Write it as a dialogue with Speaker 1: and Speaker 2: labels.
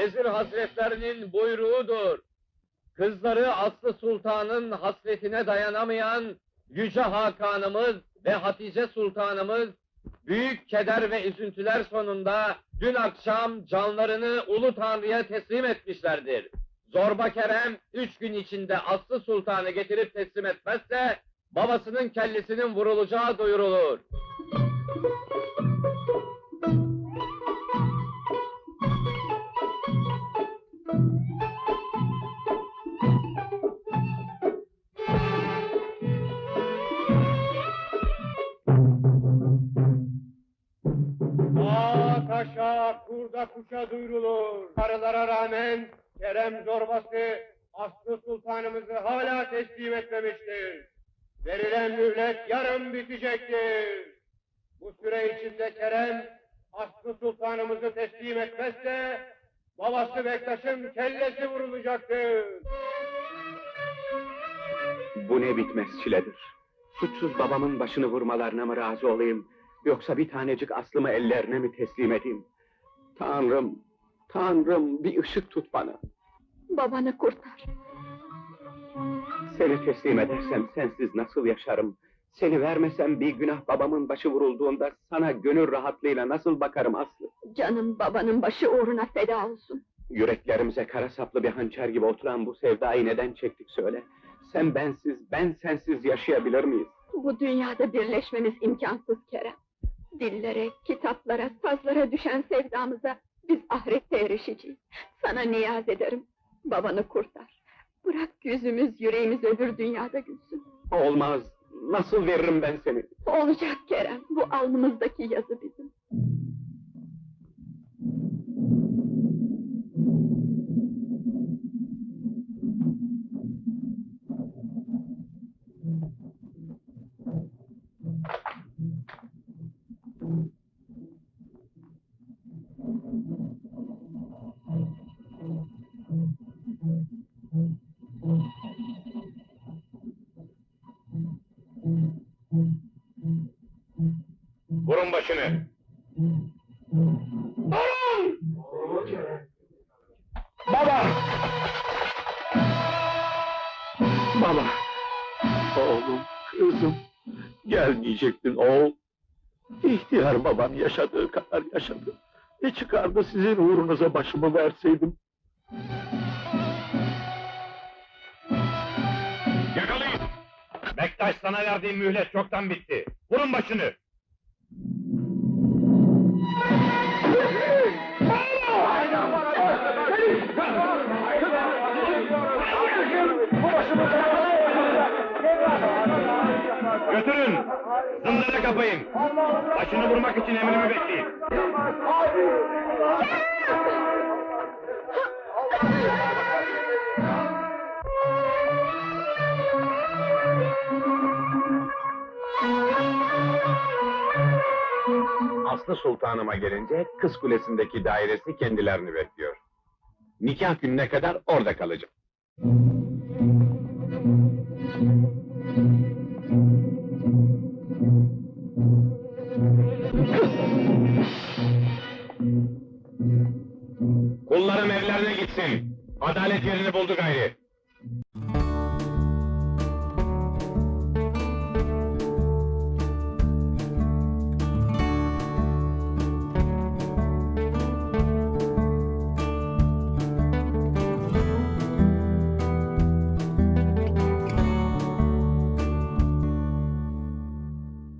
Speaker 1: Vezir hazretlerinin buyruğudur. Kızları Aslı Sultan'ın hasretine dayanamayan Yüce Hakanımız ve Hatice Sultanımız büyük keder ve üzüntüler sonunda dün akşam canlarını Ulu Tanrı'ya teslim etmişlerdir. Zorba Kerem üç gün içinde Aslı Sultan'ı getirip teslim etmezse babasının kellesinin vurulacağı duyurulur.
Speaker 2: Taşa, kurda kuşa duyurulur. Karılara rağmen Kerem zorbası Aslı Sultanımızı hala teslim etmemiştir. Verilen mühlet yarın bitecektir. Bu süre içinde Kerem Aslı Sultanımızı teslim etmezse babası Bektaş'ın kellesi vurulacaktır.
Speaker 3: Bu ne bitmez çiledir. Suçsuz babamın başını vurmalarına mı razı olayım? Yoksa bir tanecik aslımı ellerine mi teslim edeyim? Tanrım, Tanrım bir ışık tut bana.
Speaker 4: Babanı kurtar.
Speaker 3: Seni teslim edersem sensiz nasıl yaşarım? Seni vermesem bir günah babamın başı vurulduğunda sana gönül rahatlığıyla nasıl bakarım Aslı?
Speaker 4: Canım babanın başı uğruna feda olsun.
Speaker 3: Yüreklerimize kara saplı bir hançer gibi oturan bu sevdayı neden çektik söyle? Sen bensiz, ben sensiz yaşayabilir miyiz?
Speaker 4: Bu dünyada birleşmemiz imkansız Kerem. Dillere, kitaplara, sazlara düşen sevdamıza biz ahirette erişeceğiz. Sana niyaz ederim. Babanı kurtar. Bırak yüzümüz, yüreğimiz öbür dünyada gülsün.
Speaker 3: Olmaz, nasıl veririm ben seni?
Speaker 4: Olacak Kerem. Bu alnımızdaki yazı bizim.
Speaker 2: Başını.
Speaker 3: Baba! Baba! Oğlum, kızım, gelmeyecektin oğul. İhtiyar baban yaşadığı kadar yaşadı. Ne çıkardı sizin uğrunuza başımı verseydim?
Speaker 2: Yakalayın! Bektaş sana verdiğim mühlet çoktan bitti. Vurun başını! Götürün! Zindana kapayın! Başını vurmak için emrimi bekleyin.
Speaker 3: Aslı Sultanıma gelince Kız Kulesi'ndeki dairesi kendilerini bekliyor. Nikah gününe kadar orada kalacağım.
Speaker 2: Kullarım evlerine gitsin. Adalet yerini buldu gayri.